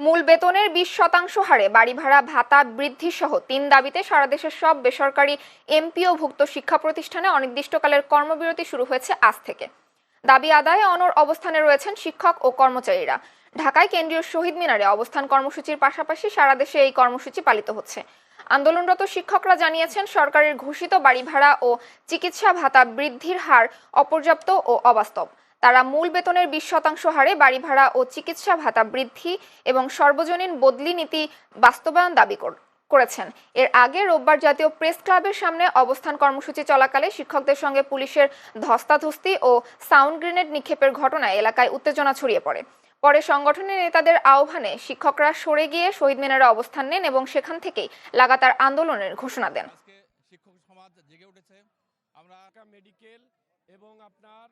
মূল বেতনের বিশ শতাংশ হারে বাড়ি ভাড়া ভাতা বৃদ্ধি সহ তিন দাবিতে সারা দেশের সব বেসরকারি এমপিও ভুক্ত শিক্ষা প্রতিষ্ঠানে অনির্দিষ্টকালের কর্মবিরতি শুরু হয়েছে আজ থেকে। দাবি আদায়ে অনর অবস্থানে রয়েছেন শিক্ষক ও কর্মচারীরা। ঢাকায় কেন্দ্রীয় শহীদ মিনারে অবস্থান কর্মসূচির পাশাপাশি সারা দেশে এই কর্মসূচি পালিত হচ্ছে। আন্দোলনরত শিক্ষকরা জানিয়েছেন, সরকারের ঘোষিত বাড়ি ভাড়া ও চিকিৎসা ভাতা বৃদ্ধির হার অপর্যাপ্ত ও অবাস্তব। তারা মূল বেতনের বিশ শতাংশ হারে বাড়ি ভাড়া ও চিকিৎসা ভাতা বৃদ্ধি এবং সর্বজনীন বদলি নীতি বাস্তবায়ন দাবি কর- করেছেন। এর আগে রোববার জাতীয় প্রেস ক্লাবের সামনে অবস্থান কর্মসূচি চলাকালে শিক্ষকদের সঙ্গে পুলিশের ধস্তাধস্তি ও সাউন্ড গ্রেনেড নিক্ষেপের ঘটনায় এলাকায় উত্তেজনা ছড়িয়ে পড়ে। পরে সংগঠনের নেতাদের আহ্বানে শিক্ষকরা সরে গিয়ে শহীদ মিনারে অবস্থান নেন এবং সেখান থেকেই লাগাতার আন্দোলনের ঘোষণা দেন। শিক্ষক সমাজ জেগে উঠেছে। আমরা মেডিকেল এবং আপনার